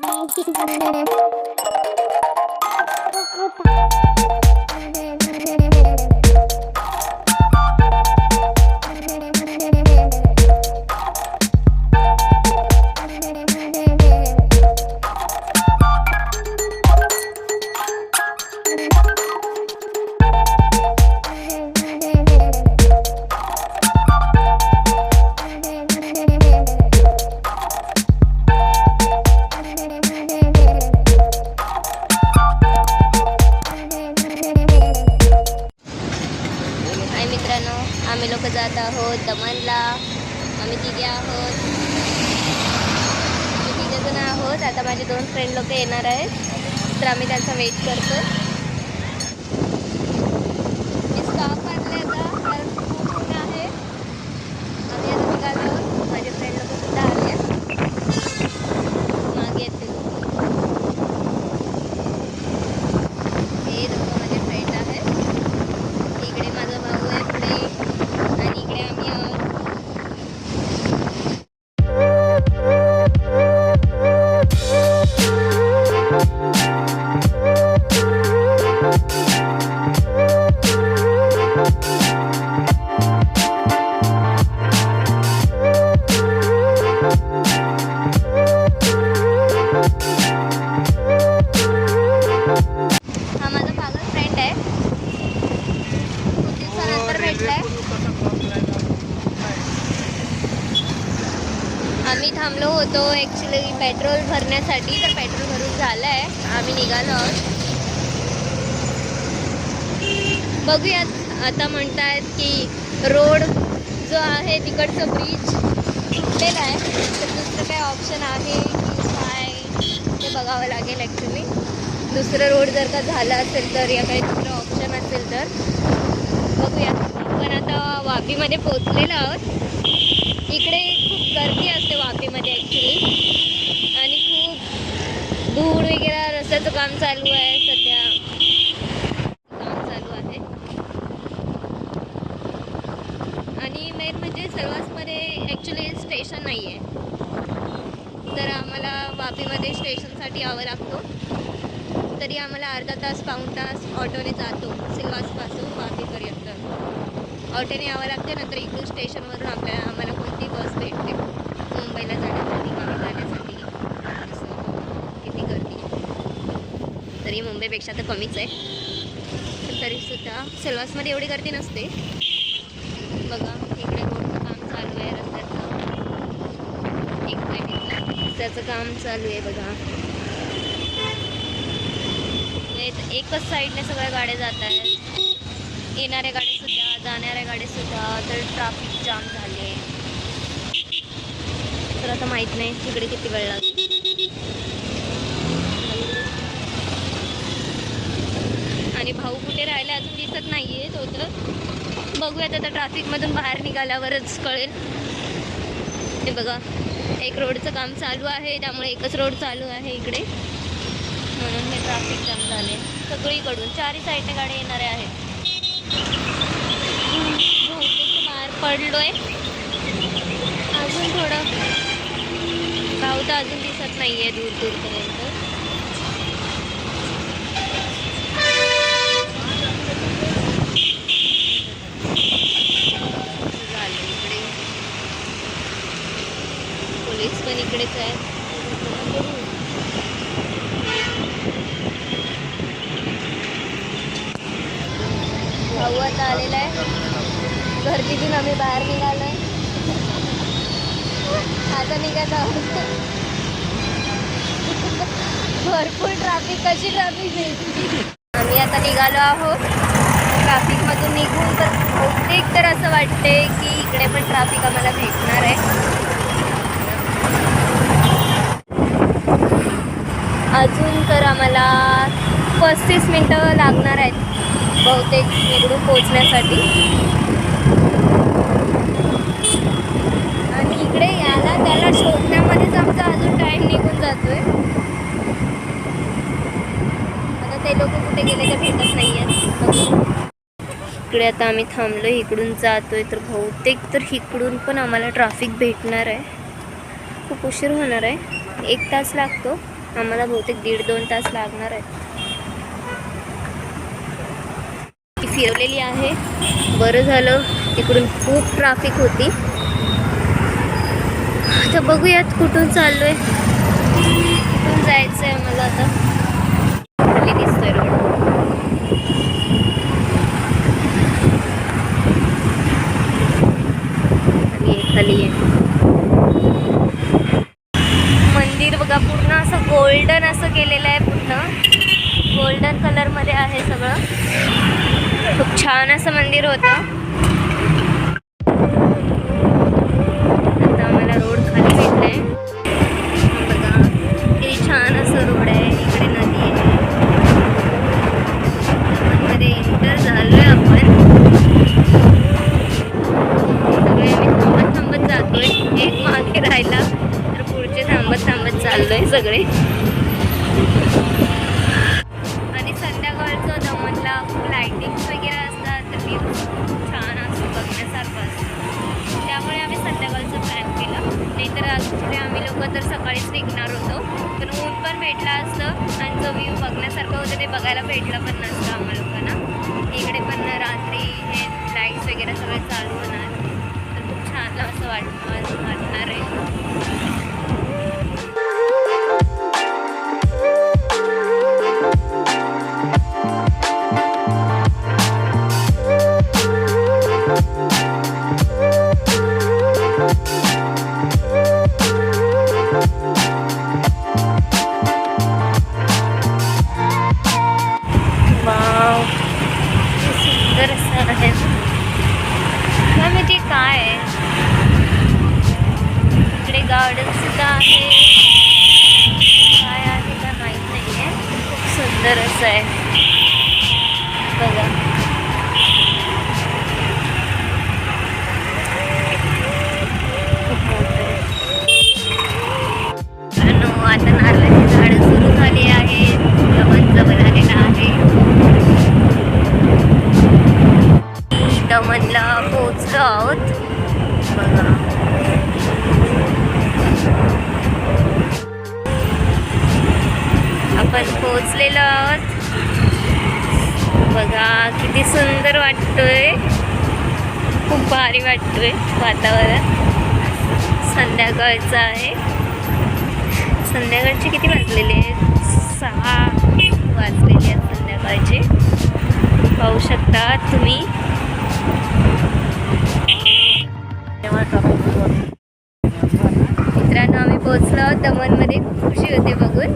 大好きだな。लोक जात आहोत दमनला. आम्ही तिघे आहोत. आम्ही तिघे जण आहोत. आता माझे दोन फ्रेंड लोक येणार आहेत. तर आम्ही त्यांचा वेट करतो बघूयात. आता म्हणतायत की रोड जो आहे तिकडचं ब्रिज तुटलेला आहे. तर दुसरं काय ऑप्शन आहे की काय ते बघावं लागेल ॲक्च्युली दुसरं रोड जर का झालं असेल तर या काही दुसरं ऑप्शन असेल तर. बघूयात. आपण आता वापीमध्ये पोचलेलो आहोत. इकडे खूप गर्दी असते वापीमध्ये ॲक्च्युली आणि खूप धूळ वगैरे रस्त्याचं काम चालू आहे. सध्या काम चालू आहे आणि मेन म्हणजे सर्वांमध्ये ॲक्च्युली स्टेशन नाही आहे तर आम्हाला वापीमध्ये स्टेशनसाठी यावं लागतो. तरी आम्हाला अर्धा तास पाऊण तास ऑटोने जातो सिल्वासपासून वापीपर्यंत. ऑटोने यावं लागते नंतर इकडून स्टेशनवरून आपल्याला आम्हाला कोणती बस भेटते. मुंबईला जाण्यासाठी गावी जाण्यासाठी असं किती गर्दी. तरी मुंबईपेक्षा तर कमीच आहे. तरीसुद्धा सिल्वासमध्ये एवढी गर्दी नसते बघा इकडे रोडचं काम चालू आहे रस्त्याचं एक त्याचं रस्त्याचं काम चालू आहे बघा. एकच साईडने सगळ्या गाड्या जात आहेत. येणाऱ्या गाड्या सुद्धा जाणाऱ्या गाड्या सुद्धा तर ट्राफिक जाम झाले. तर आता माहीत नाही तिकडे किती वेळ लागतो. आणि भाऊ कुठे राहिला अजून दिसत नाहीये तो तर. बघूयात आता ट्रॅफिकमधून बाहेर निघाल्यावरच कळेल. हे बघा. एक रोडचं काम चालू आहे त्यामुळे एकच रोड चालू आहे इकडे. म्हणून हे ट्रॅफिक जाम झाले. सगळीकडून चारही साईडने गाड्या येणाऱ्या आहेत. बहुतेक बाहेर पडलोय. अजून थोडं. गाव तर अजून दिसत नाही आहे दूर दूरपर्यंत झालं इकडे पोलीस पण इकडेच आहेत भाऊ आता आलेला आहे. घर तिथून आम्ही बाहेर निघालोय. आता निघत आहोत. भरपूर ट्रॅफिक कशी ट्रॅफिक आम्ही आता निघालो आहोत. ट्रॅफिकमधून निघून तर बहुतेक तर असं वाटते की इकडे पण ट्रॅफिक आम्हाला भेटणार आहे. अजून तर आम्हाला पस्तीस मिनटं लागणार आहेत बहुतेक इकडून पोचण्यासाठी आणि इकडे याला त्याला शोधण्यामध्येच आमचा अजून टाईम निघून जातो आहे आता ते लोक कुठे गेले तर भेटत नाही आहेत इकडे आता आम्ही थांबलो इकडून जातोय तर बहुतेक तर इकडून पण आम्हाला ट्रॅफिक भेटणार आहे. खूप उशीर होणार आहे. एक तास लागतो. आम्हाला बहुतेक दीड दोन तास लागणार आहेत. ती फिरवलेली आहे. बरं झालं. तिकडून खूप ट्राफिक होती. आता बघूयात कुठून चाललोय. कुठून जायचं आहे मला आता. खाली दिसतोय रोड. खाली आहे खाली आहे मंदिर बघा पूर्ण असं गोल्डन असं केलेलं आहे पूर्ण. गोल्डन कलरमध्ये आहे सगळं. खूप छान असं मंदिर होतं. आहे दमनला पोचलो आहोत. बघा. आपण पोहोचलेलो आहोत. बघा किती सुंदर वाटतोय. खूप भारी वाटतोय वातावरण. संध्याकाळचं आहे. संध्याकाळचे किती वाजलेले आहेत सहा. पाहू शकता तुम्ही. मित्रांनो आम्ही पोहोचलो आहोत दमनमध्ये खूप खुशी होते बघून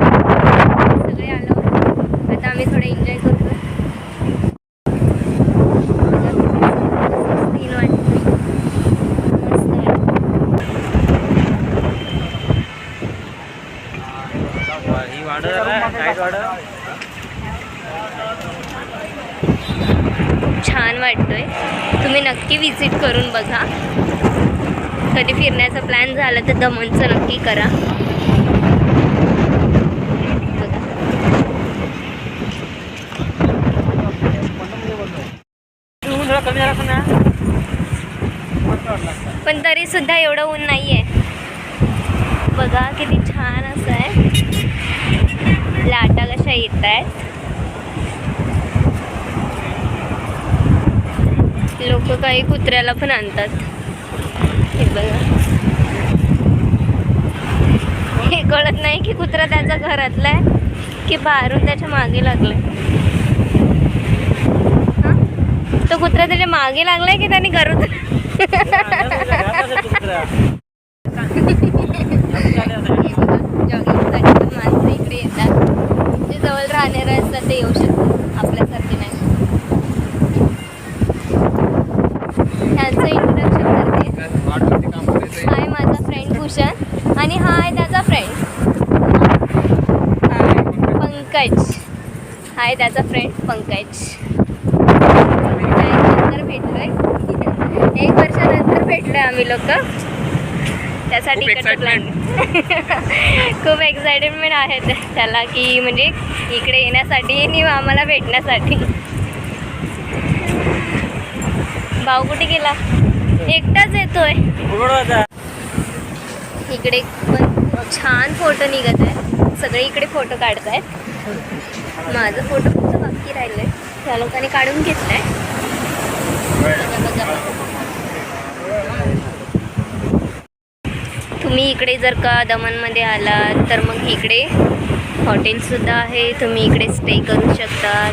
सगळे आलो आता आम्ही थोडं एन्जॉय करतोय सीन वाटतोय मस्त वाटतंय. ही वाढ हाईट वाढ छान वाटतो आहे तुम्ही नक्की विजिट करून बघा. कधी फिरण्याचा प्लॅन झाला तर दमनचं नक्की करा. बघा. पण तरी सुद्धा एवढं ऊन नाही आहे बघा किती छान असं आहे. लाटा कशा येत आहेत लोक काही कुत्र्याला पण आणतात. हे बघा. हे कळत नाही की कुत्रा त्याच्या घरातला आहे की बाहेरून त्याच्यामागे लागलाय. हा? तो कुत्रा त्याच्यामागे लागलाय की त्याने पण माणसं इकडे येतात. जे जवळ राहणारे असतात ते येऊ शकतात. आपल्यासारखे नाही त्यांचं इंट्रोडक्शन करते हाय माझा फ्रेंड भूषण आणि हा आहे त्याचा फ्रेंड पंकज. हाय त्याचा फ्रेंड पंकज. नंतर भेटलोय. एक वर्षानंतर भेटलोय आम्ही लोक. त्यासाठी खूप एक्साइटमेंट आहे त्या- त्याला की म्हणजे इकडे येण्यासाठी आणि आम्हाला भेटण्यासाठी. भाऊ कुठे गेला? एकटाच येतोय. इकडे पण छान फोटो निघत आहे. सगळे इकडे फोटो काढत आहेत माझा फोटो फक्त बाकी राहिलंय. त्या लोकांनी काढून घेतलाय. तुम्ही इकडे जर का दमनमध्ये आलात तर मग इकडे हॉटेलसुद्धा आहे. तुम्ही इकडे स्टे करू शकतात.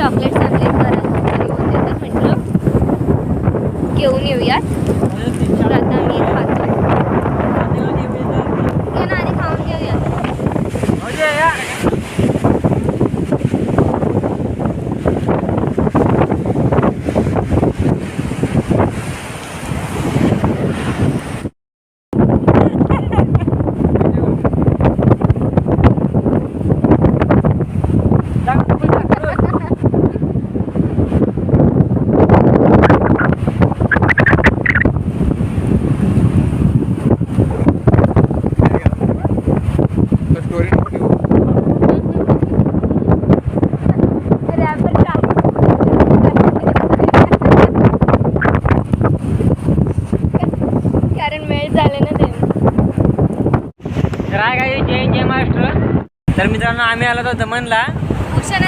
चॉकलेट आम्ही चॉकलेट्स घरात होते तर म्हटलं घेऊन येऊयात तर आता आम्ही हे खातो घे ना आणि खाऊन घेऊयात रॅपर कारण मेळ झाले ना ते तर आहे काय जय जय महाराष्ट्र तर मित्रांनो आम्ही आलो होतो दमनला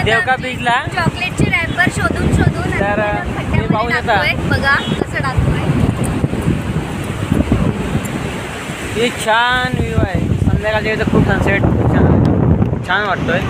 देवका बीचला चॉकलेटचे रॅपर शोधून शोधून तर, खड्ड्यामध्ये पाहू शकता. बघा कसं टाकतोय. हे छान व्ह्यू आहे. संध्याकाळच्या इथं खूप सनसेट छान. छान वाटतोय.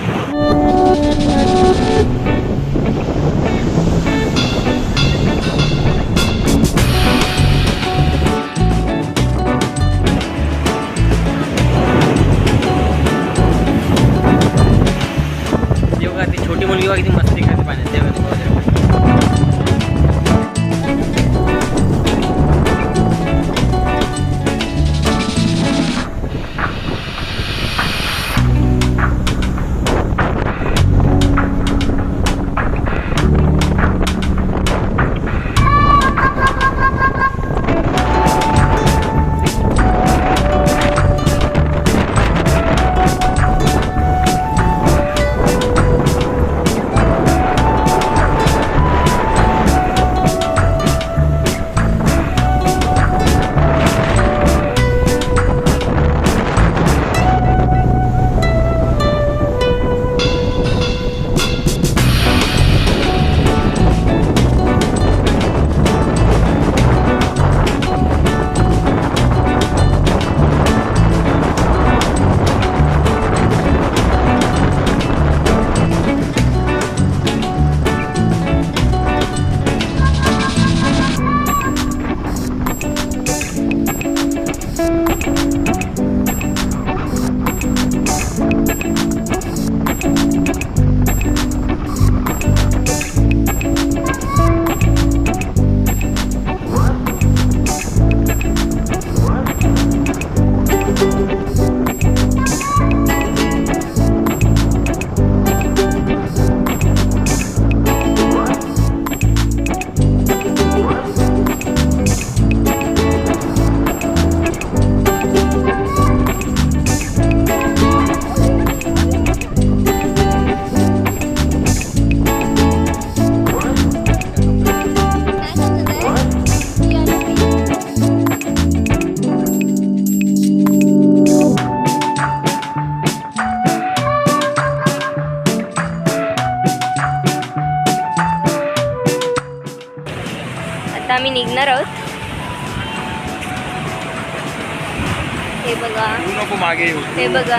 मागे येऊ. हे बघा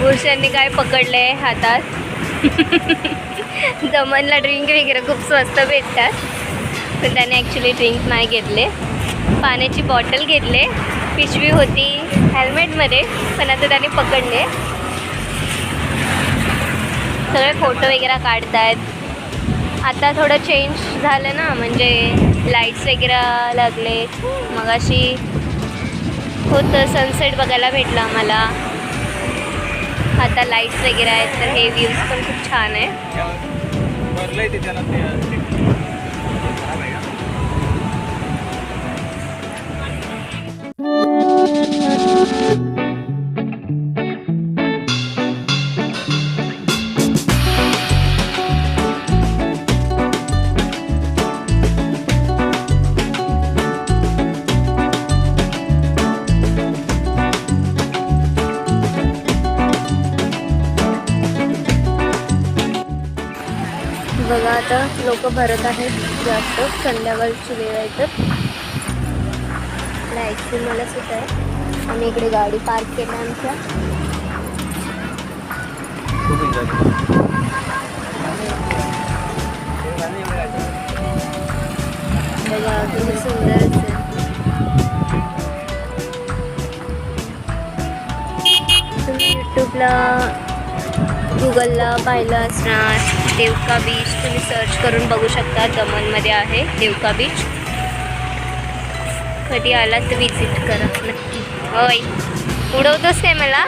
बुरशांनी काय पकडलंय हातात? दमनला ड्रिंक वगैरे खूप स्वस्त भेटतात. पण त्याने ॲक्च्युली ड्रिंक नाही घेतले. पाण्याची बॉटल घेतले. पिशवी होती हेल्मेटमध्ये पण आता त्याने पकडले. सगळे फोटो वगैरे काढतायत. आता थोडं चेंज झालं ना म्हणजे लाईट्स वगैरे लागले. मग अशी होतं. सनसेट बघायला भेटला आम्हाला. आता लाईट्स वगैरे आहेत तर हे व्ह्यूज पण खूप छान आहे. भरलंय ते. इथं आता लोक भरत आहेत जास्त संध्याकाळची वेळ आहे तर. लाईटची मला सुद्धा आहे आम्ही इकडे गाडी पार्क केली आमच्या. बघा किती सुंदर तुम्ही यूट्यूबला गुगलला पाहिलं असणार. देवका बीच तुम्ही सर्च करून बघू शकता दमनमध्ये आहे देवका बीच कधी आलात तर विजिट करा नक्की. होय. उडवतोस काय मला.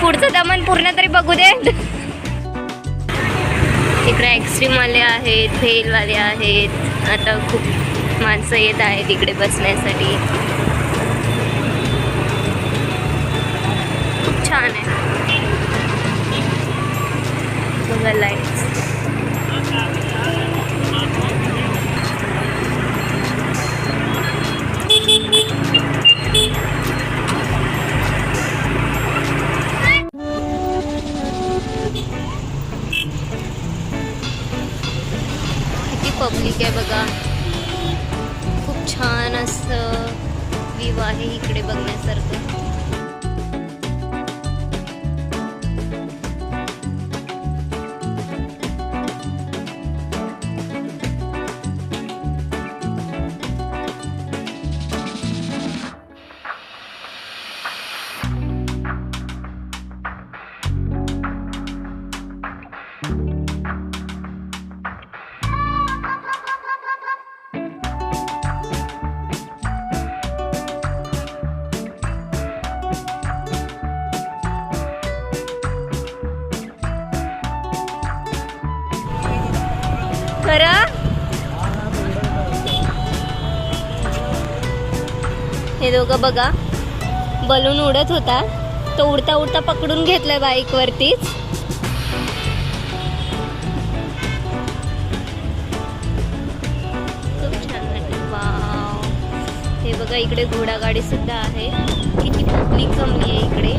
पुढचं दमन पूर्ण तरी बघू दे. इकडे एक्स्ट्रीमवाले आहेत भेलवाले आहेत. आता खूप माणसं येत आहेत इकडे बसण्यासाठी. खूप छान आहे. बघा लाईट्स दोघं बघा. बलून उडत होता. तो उडता उडता पकडून घेतलाय बाईक वरतीच. खूप छान वाव. हे बघा इकडे घोडागाडी सुद्धा आहे. किती पब्लिक जमली आहे इकडे.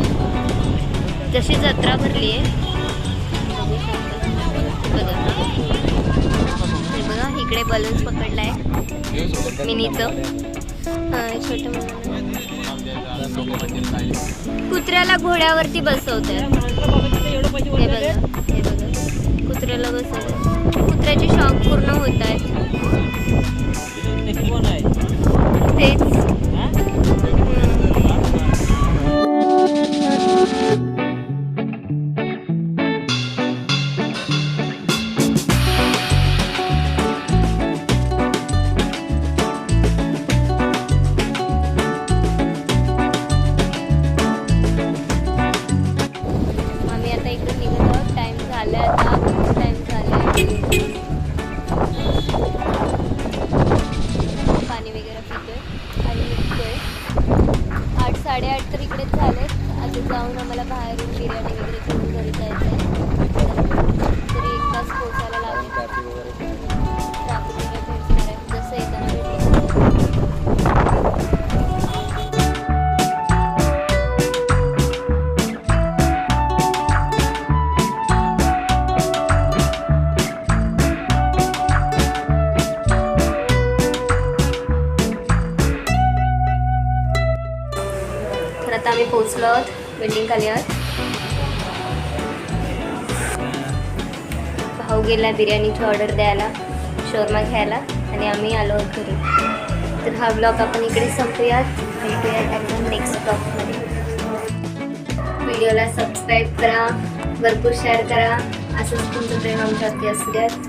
जशी जत्रा भरली आहे. बघा इकडे बलून्स पकडलाय. मिनीचं. कुत्र्याला घोड्यावरती बसवतात हे बघा हे बघा. कुत्र्याला बसवतात कुत्र्याचे शॉक पूर्ण होत आहेत. तेच. आहोत बिल्डिंग खाली आहोत भाऊ गेला बिर्याणीची ऑर्डर द्यायला शोरमा घ्यायला आणि आम्ही आलो आहोत घरी. तर हा ब्लॉग आपण इकडे संपूयात भेटूयात एकदम नेक्स्ट ब्लॉगमध्ये व्हिडिओला सबस्क्राईब करा भरपूर शेअर करा. असंच तुमचं प्रेम आमच्यावरती असू द्यात.